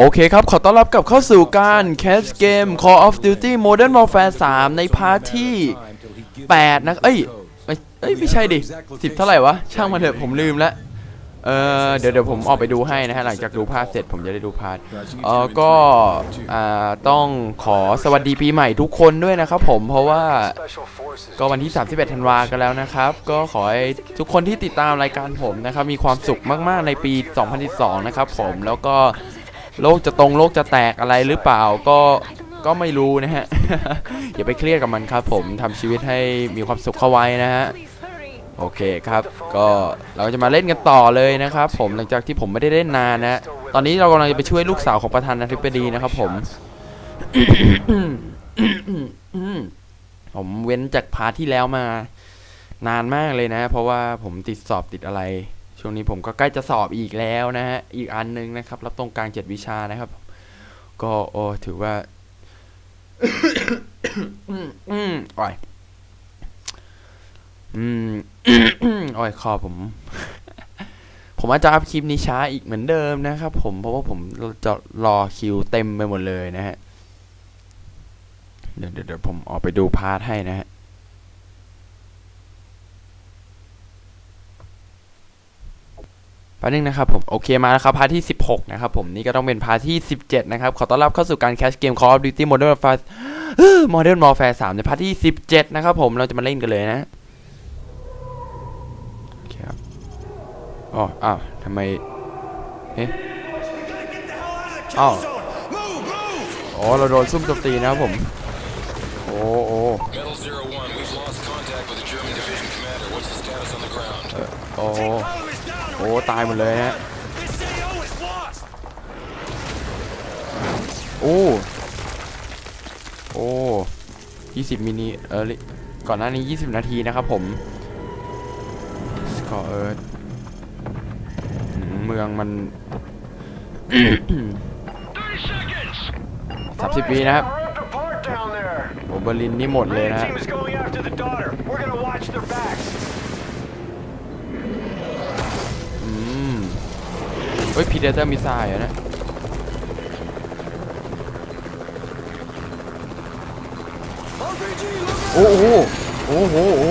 โอเคครับ ขอต้อนรับกับเข้าสู่การแคสเกม Call of Duty Modern Warfare 3 ในพาร์ทที่ 8 นะ เอ้ยไม่เอ้ย ไม่ใช่ดิ 10 เท่าไหร่วะ ช่างมันเถอะ ผมลืมล้วเออเดี๋ยวเดี๋ยวผมออกไปดูให้นะฮะ หลังจากดูพาร์ทเสร็จผมจะได้ดูพาร์ทเออก็อ่าต้องขอสวัสดีปีใหม่ทุกคนด้วยนะครับผมเพราะว่าก็วันที่ 31 ธันวากันแล้วนะครับ ก็ขอให้ทุกคนที่ติดตามรายการผมนะครับ มีความสุขมากๆในปี 2012 นะครับผมแล้วก็ โลกจะตรงโลกจะแตกอะไรหรือเปล่าก็ก็ไม่รู้นะฮะ อย่าไปเครียดกับมันครับผมทำชีวิตให้มีความสุขเข้าไว้นะฮะโอเคครับ ก็เราจะมาเล่นกันต่อเลยนะครับผมหลังจากที่ผมไม่ได้เล่นนานนะ ตอนนี้เรากำลังจะไปช่วยลูกสาวของประธานาธิบดีนะครับผม ผมเว้นจากพาร์ทที่แล้วมา นานมากเลยนะ เพราะว่าผมติดสอบติดอะไร ช่วงนี้ผมก็ใกล้จะสอบอีกแล้วนะฮะ อีกอันหนึงนะครับ รับตรงกลางเจ็ดวิชานะครับ ก็โอ้ถือว่าอืมอ่อย อืมอ้อยคอผม ผมอาจจะอัพคลิปนี้ช้าอีกเหมือนเดิมนะครับ ผมเพราะว่าผมจะรอคิวเต็มไปหมดเลยนะฮะ เดี๋ยวเดี๋ยวผมออกไปดูพาร์ทให้นะฮะ แป๊บนึงนะครับผมโอเคมาแล้วครับพาร์ทที่ 16 นะครับผมนี่ก็ต้องเป็นพาร์ทที่ 17 นะครับ ขอต้อนรับเข้าสู่การแคชเกม Call of Duty Modern Warfare Modern Warfare 3ในพาร์ทที่ 17 นะครับผมเราจะมาเล่นกันเลยนะโอเคครับอ๋ออ้าวทำไมเฮ้อ้าวอ๋อเราโดนซุ่มโจมตีนะครับผมโอ้โอ้ Metal Zero One, we've lost contact with the German division commander. What's the status on the ground? โอ้ โอ้ ตายหมดเลยฮะ โอ้ โอ้ยี่สิบมินิเออลิก่อนหน้านี้ 20 นาทีนะครับผมสกอเอิร์ธเมืองมันสามสิบปีนะครับโอเบอร์ลินนี่หมดเลยนะฮะ ฮ้ยพีเดเตอร์มีสไซล์อะนะโอ้โหโอ้โหโอ้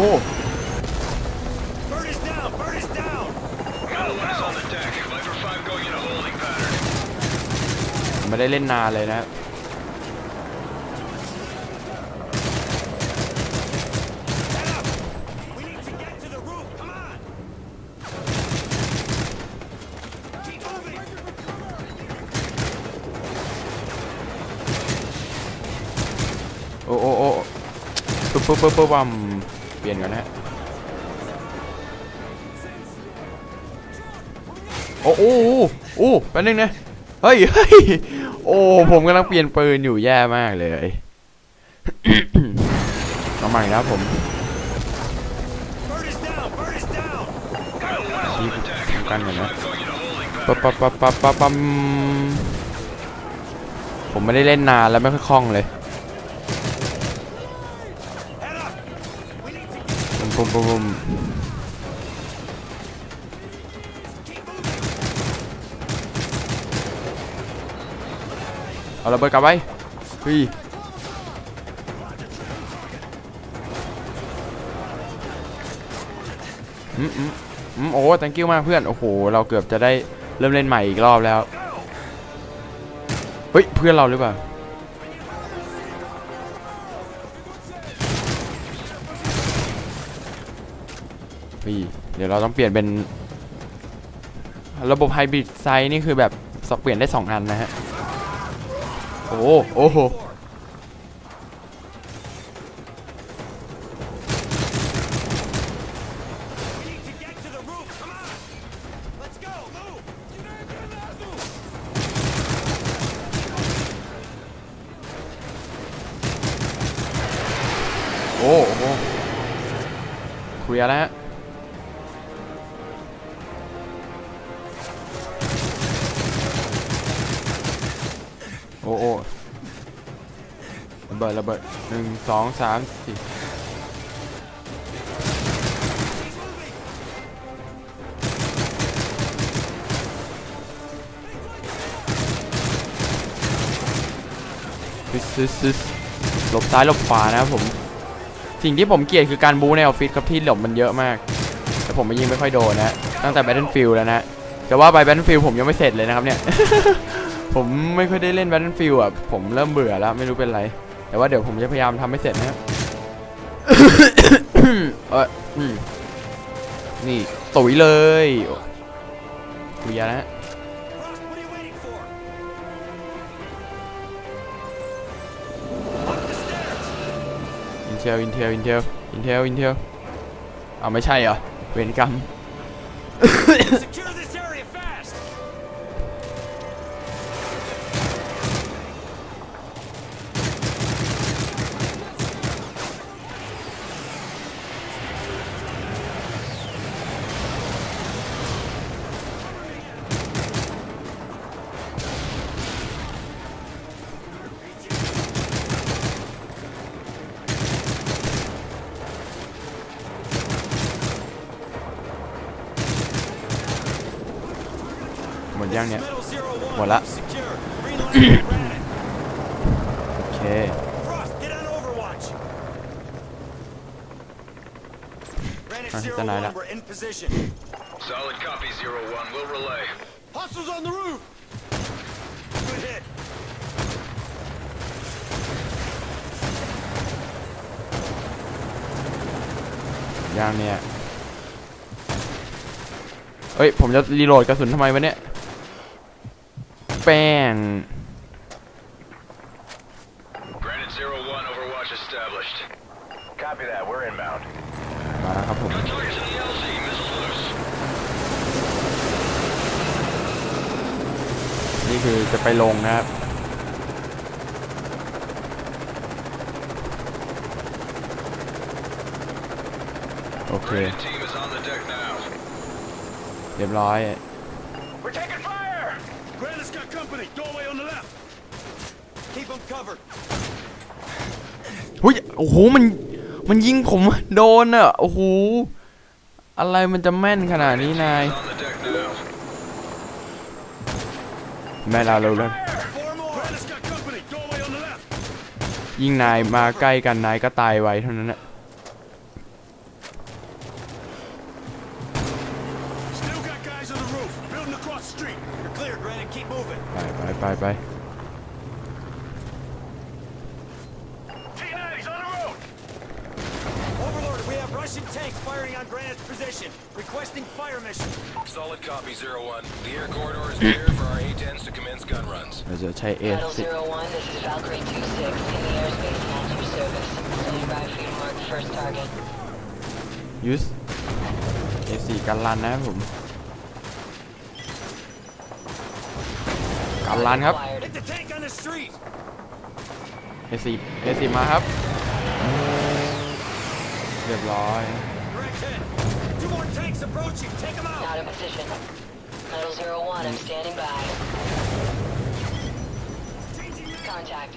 ไม่ได้เล่นนานเลยนะ We need to get to the roof. Come on. Keep moving. โอ้โอ้โอ้ ปุ๊บปุ๊บปุ๊บวัมเปลี่ยนกันนะฮะโอ้โอ้โอ้แป๊บนึงนะเฮ้ยเฮ้ยโอ้ผมกำลังเปลี่ยนปืนอยู่แย่มากเลยเอาใหม่นะผม Bird is down. Bird is down. ที่ทำกันก่อนนะปั๊บปั๊บปั๊บปั๊บปั๊บปั๊มผมไม่ได้เล่นนานแล้วไม่ค่อยคล่องเลย ปุ้มปุ้มปุ้มเอาระเบิดกลับไปเฮ้ยอืมอืมอืมโอ้ thank you มากเพื่อน โอ้โห เราเกือบจะได้เริ่มเล่นใหม่อีกรอบแล้ว เฮ้ย เพื่อนเราหรือเปล่า พี่เดี๋ยวเราต้องเปลี่ยนเป็น ระบบไฮบริดไซส์นี่คือแบบสเปลี่ยนได้ 2 อันนะฮะ โอ้โหโอ้โห เบิดหนึ่งสองสามสี่ซึซึซึหลบซ้ายหลบขวานะครับผม สิ่งที่ผมเกลียดคือการบู๊ในออฟฟิศครับที่หลบมันเยอะมาก แต่ผมไม่ยิงไม่ค่อยโดนนะ ตั้งแต่ Battlefield แล้วนะแต่ว่าไป Battlefield ผมยังไม่เสร็จเลยนะครับเนี่ย ผมไม่ค่อยได้เล่น Battlefield อะ ผมเริ่มเบื่อแล้วไม่รู้เป็นไร แต่ว่าเดี๋ยวผมจะพยายามทำให้เสร็จนะครับเออนี่ตุ๋ยเลยตุยนะ Frost, what are you waiting for? Intel Intel Intel Intel Intel เอาไม่ใช่เหรอเวรกรรม หมดยังเนี่ย Metal Zero One, Voilà. secure. Green light on Granite. โอเค Frost, get on Overwatch. Granite Ah, Zero ito na One, lang. we're in position. Solid copy, Zero One. We'll relay. Hostiles on the roof! Good hit. ยังเนี่ยเฮ้ย ผมจะรีโหลดกระสุนทำไมวะเนี่ย แป้ง Granite Zero One, Overwatch established. Copy that. We're inbound. มาแล้วครับผม Got targets in the LZ. Missiles loose. นี่คือจะไปลงนะครับ โอเค Granite team is on the deck now. เรียบร้อย We're taking fire! Granite's got company. Doorway on the left. Keep them covered. หุ้ยโอ้โหมันมันยิงผมโดนอะโอ้โหอะไรมันจะแม่นขนาดนี้นาย On the deck now. แม่เราเราเลย Four more. Granite's got company. Doorway on the left. ยิ่งนายมาใกล้กันนายก็ตายไวเท่านั้นแหละ the airspace at your service. Standing by for your mark first target. ยูสเอสีกันลันนะครับผม กันลันครับ Acquired. Hit the tank on the street. เอสีเอสีมาครับ เรียบร้อย Direct hit. Two more tanks approaching. Take them out. Not in position. Metal Zero One, I'm standing by. Contact.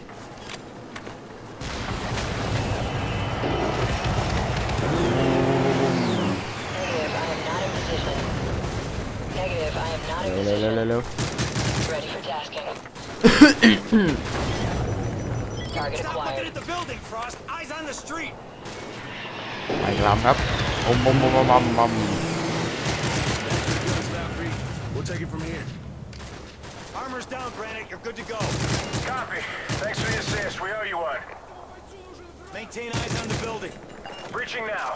Negative, I am not in position. Negative, I am not in เร็วเร็วเร็ว position. เร็ว Ready for tasking. Target Stop looking acquired. at the building, Frost. Eyes on the street. ไปกลำครับอมบมบมบมบม We'll take it from here. Armor's down, Granite. You're good to go. Copy. Thanks for the assist. We owe you one. Maintain eyes on the building. Breaching now.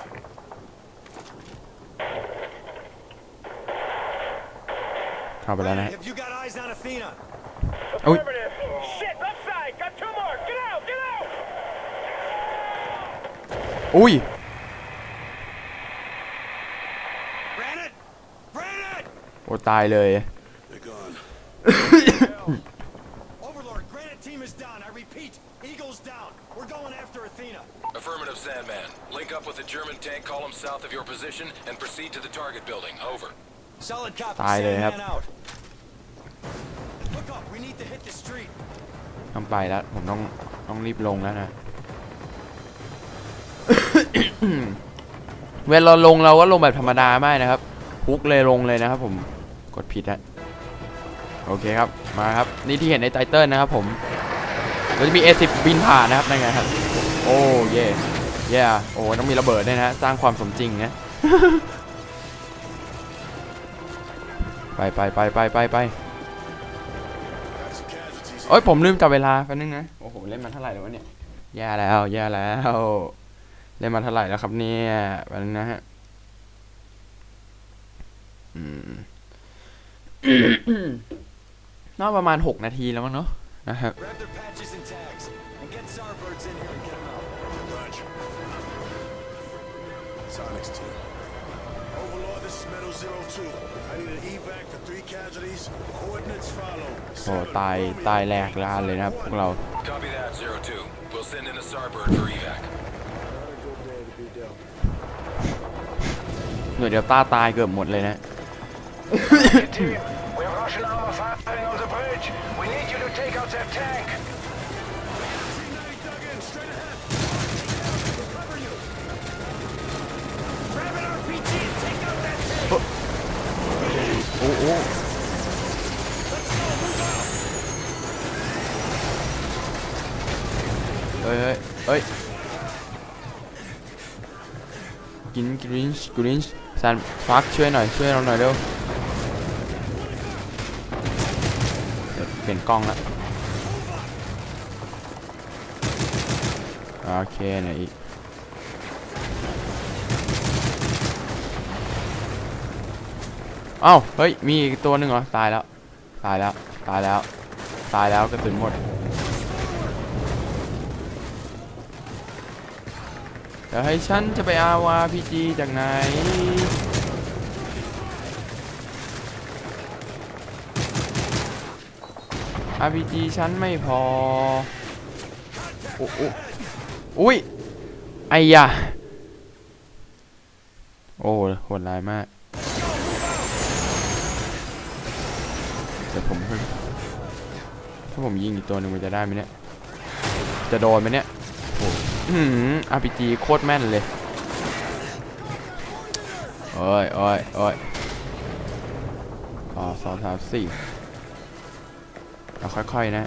เข้าไปแล้วนะ Have you got eyes on Athena? อุ้ย Shit, left side. Got two more. Get out, get out! อุ้ย Granite! Granite! โอ้ตายเลย They're gone. Overlord, Granite team is down. I repeat, Eagle's down. We're going after Athena. Affirmative, Sandman. Link up with the German tank column south of your position and proceed to the target building. Over. Solid copy. Tải đây, Sandman hấp. out. Look up. We need to hit the street. ต้องไปแล้ว ผมต้องต้องรีบลงแล้วนะ เวลาลงเราก็ลงแบบธรรมดาไม่นะครับฮุกเลยลงเลยนะครับ ผมกดผิดฮะโอเคครับมาครับ นี่ที่เห็นในไตเติลนะครับ ผมเราจะมี A10 บินผ่านนะครับนั่นไงครับ โอ้เย่เย่โอ้ต้องมีระเบิดด้วยนะ สร้างความสมจริงนะ ไปไปไปไปไปไปโอ้ยผมลืมจับเวลาแป๊บนึงนะ โอ้โห เล่นมาเท่าไหร่แล้ววะเนี่ยแย่แล้วแย่แล้ว เล่นมาเท่าไหร่แล้วครับเนี่ยแป๊บนึงนะฮะอืมน่าประมาณ 6 นาทีแล้วมั้งเนาะนะครับ this is Metal Zero Two. I need an evac for three casualties. Coordinates follow. โอ้ตายตายแหลกลานเลยนะครับพวกเรา Copy that, Zero Two. We'll send in a Starbird for evac. Not a good day to be dealt. หน่วยเดลต้าตายเกือบหมดเลยนะ Team, we have Russian armor firing on the bridge. We need you to take out that tank. เฮ้ยกินกรินช์กรินช์ซันฟักช่วยหน่อยช่วยเราหน่อยเร็วเดี๋ยวเปลี่ยนกล้องละโอเคไหนอีกเอ้าเฮ้ยมีอีกตัวหนึ่งเหรอตายแล้วตายแล้วตายแล้วตายแล้วกระสุนหมด ดี๋ยวให้ฉันจะไปเอา RPG จากไหน RPG ฉันไม่พอ โอ้โอ้อุ้ย ไอ้ยะโอ้โหดร้ายมากเดี๋ยวผมถ้าผมยิงอีกตัวหนึ่งมันจะได้ไหมเนี่ย จะโดนไหมเนี่ย โอ้อืม RPG โคตรแม่นเลย โอ้ยโอ้ยโอ้ยอ๋อสองสามสี่เราค่อยๆนะ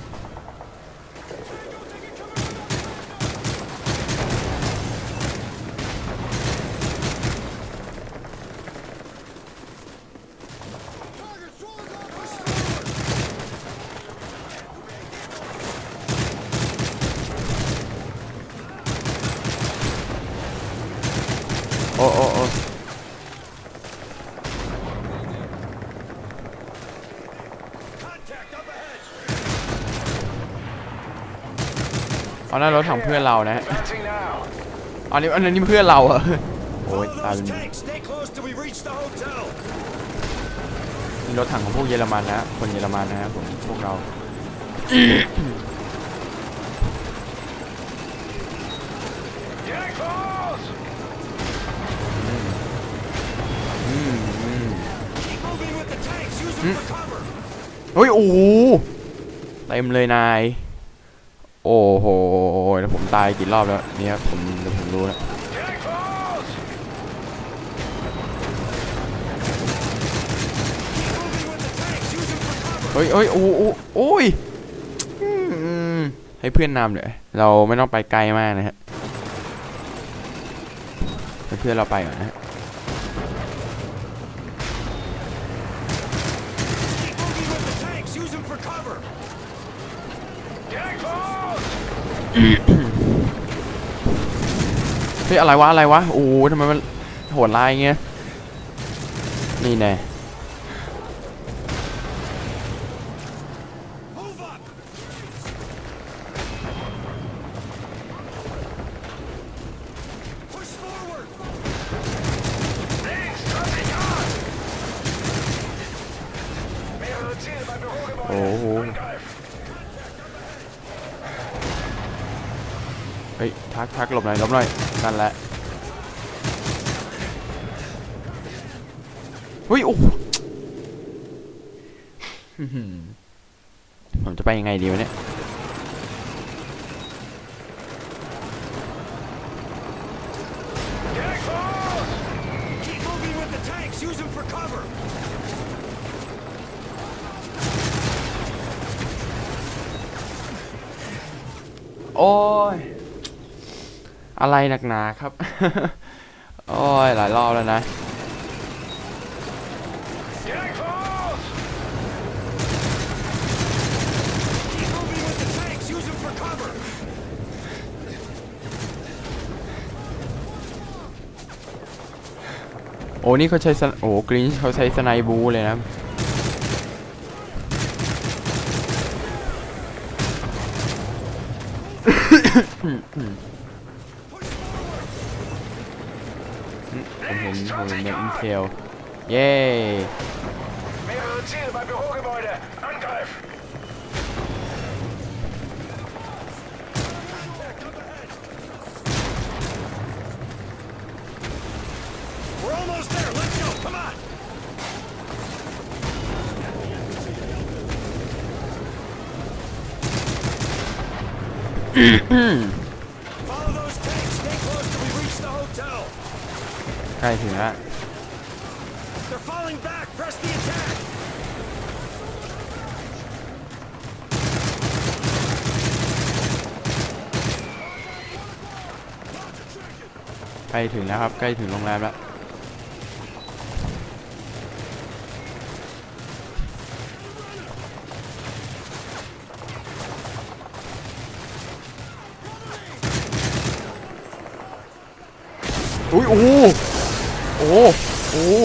โอ้โอ้โอ้ Contact up ahead! เอานั่น รถถังเพื่อนเรานะ Advancing now. อันนี้อันนี้เพื่อนเราเหรอโอ้ย Don't ตาย lose เป็น tanks! Stay close till we reach the hotel! นี่รถถังของพวกเยอรมันนะคนเยอรมันนะครับผมพวกเรา Tank falls! อืมอืม Keep moving with the tanks! Use them for cover! เฮ้ยโอ้โหเต็มเลยนาย โอ้โหแล้วผมตายกี่รอบแล้วเนี่ยครับผมเดี๋ยวผมรู้แล้วเฮ้ยเฮ้ยโอ้โหโอ้ยให้เพื่อนนำเลยเราไม่ต้องไปไกลมากนะฮะให้เพื่อนเราไปก่อนนะฮะ Keep moving with the tanks! Use them for cover! Tank falls! เฮ้ยอะไรวะอะไรวะ โอ้ทำไมมันโหดร้ายเงี้ย นี่แน่โอ้ เฮ้ยทักทักหลบหน่อยหลบหน่อยนั่นแหละเฮ้ยโอ้ผมจะไปยังไงดีวะเนี่ย อะไรหนักหนาครับ โอ้ย หลายรอบแล้วนะโอ้นี่เขาใช้โอ้กรีนเขาใช้สไนบูเลยนะ ผมเห็นผมเห็นในอินเทล เย้ Mehrere Ziele beim Bürogebäude. Angreif! We're almost ล้ถึงแล้ว They're falling back. Press the attack. ใกล้ถึงแล้วครับ ใกล้ถึงโรงแรมแล้วอุ้ยโอ้โหโอ้โอ้โห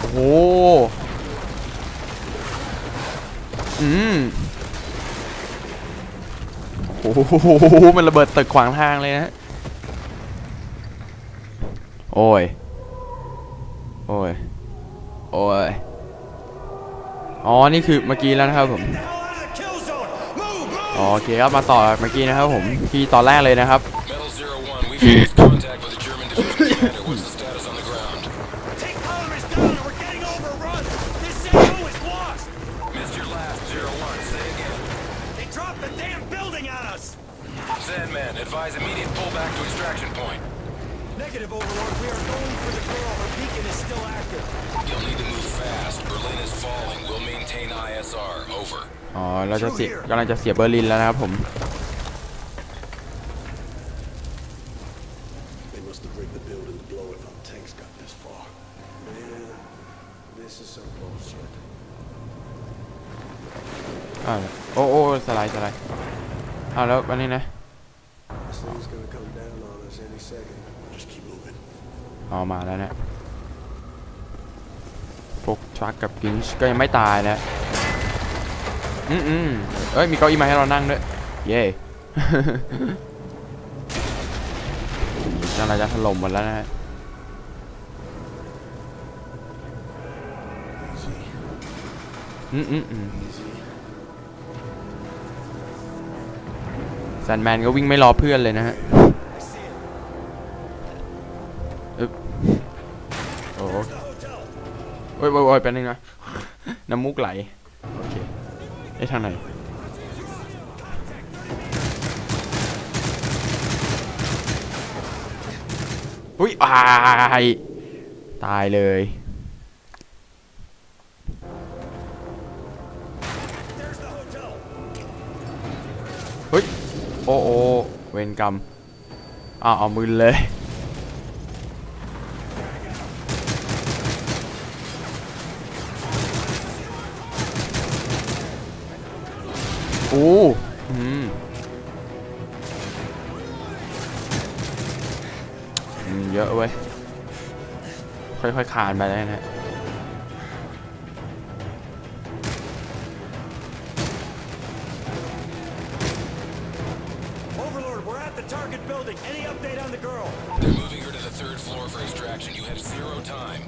โอ้โหอืมโอ้โหมันระเบิดตึกขวางทางเลยนะ โอ้ย โอ้ย โอ้ย อ๋อ นี่คือเมื่อกี้แล้วนะครับผม โอเคครับมาต่อเมื่อกี้นะครับผมที่ตอนแรกเลยนะครับ Metal Zero One, we've lost contact with the German division commander. What's the status on the ground? Tank column is down and we're getting overrun. This AO is lost. Missed your last, Zero One. Say again. They dropped the damn building on us. Sandman, advise immediate pullback to extraction point. Negative, Overlord. We are going for the girl. Her beacon is still active. You'll need to move fast. Berlin is falling. We'll maintain ISR. Over. อ๋อ เราจะเสียกำลังจะเสียเบอร์ลินแล้วนะครับผม They must have rigged the building to blow it if our tanks got this far. Man, this is some bullshit. อ้าวโอ้โอ้สไลด์สไลด์อ้าวแล้ววันนี้นะ This thing's gonna come down on us any second. Just keep moving. อ๋อมาแล้วนะพวกทรัคกับกินช์ก็ยังไม่ตายนะ อืมอืมเอ้ยมีเก้าอี้มาให้เรานั่งด้วยเย่น่าเราจะถล่มหมดแล้วนะฮะ Easy, อืมอืมอืม easy. แซนแมนก็วิ่งไม่รอเพื่อนเลยนะฮะ I see it. อึ๊บโอ้โห There's the hotel. โอ้ยโอ้ยโอ้ยแป๊บนึงนะน้ำมูกไหลโอเค ไอ้ทางไหนอุ้ยอายตายเลย เฮ้ย โอ้โอเวรกรรมอ้าวเอามือเลย โอ้อืมอืมเยอะเว้ย ค่อยๆคานไปแล้วนะ Overlord, we're at the target building. Any update on the girl? They're moving her to the third floor for extraction. You have zero time.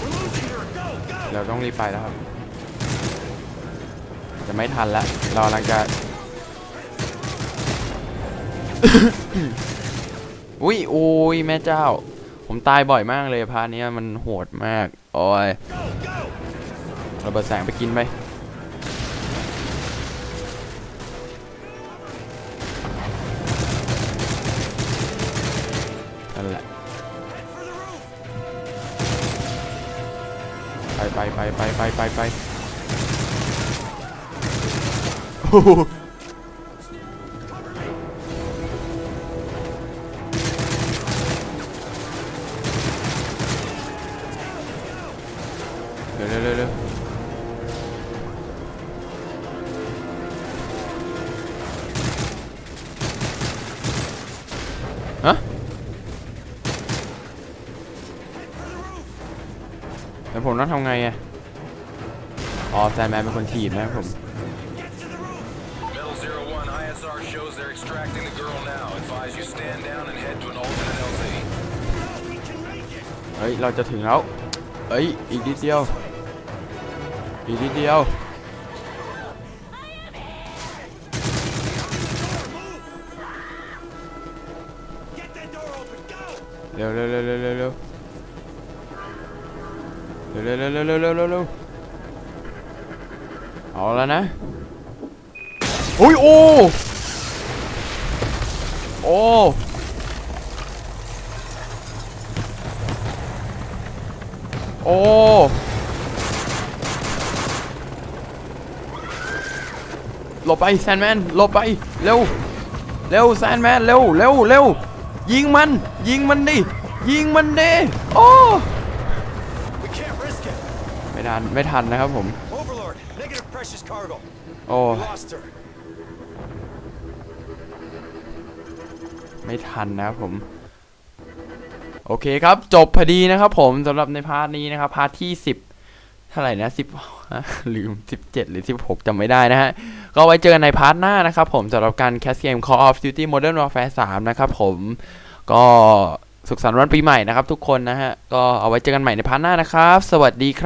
We're losing her. Go, go. เราต้องรีบไปแล้วครับจะ ไม่ทันแล้วเรากำลังจะอุ้ยโอ้ยแม่เจ้า ผมตายบ่อยมากเลยพาเนี้ยมันโหดมากโอ้ยระเบิดแสงไปกินไปนั่นแหละไปไปไปไปไปไปไป เร็วเร็วเร็วเร็วฮะแล้วผมต้องทำไงอะอ๋อแซนแมนเป็นคนถีบนะครับผม เฮ้ย เราจะถึงแล้ว เฮ้ย อีกนิดเดียว อีกนิดเดียว Get that door open. Go. เร็วเร็วเร็วเร็วเร็วเร็วเร็วเร็วเร็วเร็วเร็วเร็วเร็วเอาแล้วนะอุ้ยโอ้โอ้ โอ้หลบไปแซนแมนหลบไปเร็วเร็วแซนแมนเร็วเร็วเร็วยิงมัน ยิงมันดิยิงมันดิโอ้ We can't risk it. ไม่ทันไม่ทันนะครับผม Overlord, negative precious cargo. โอ้ We lost her. ไม่ทันนะครับผม โอเคครับ จบพอดีนะครับผมสำหรับในพาร์ทนี้นะครับ พาร์ทที่ 10 เท่าไหร่นะ10ฮะลืม 17 หรือ 16จำไม่ได้นะฮะ ก็ไว้เจอกันในพาร์ทหน้านะครับผมสำหรับการแคสเกม Call of Duty Modern Warfare 3 นะครับผมก็สุขสันต์วันปีใหม่นะครับทุกคนนะฮะ ก็เอาไว้เจอกันใหม่ในพาร์ทหน้านะครับ สวัสดีครับ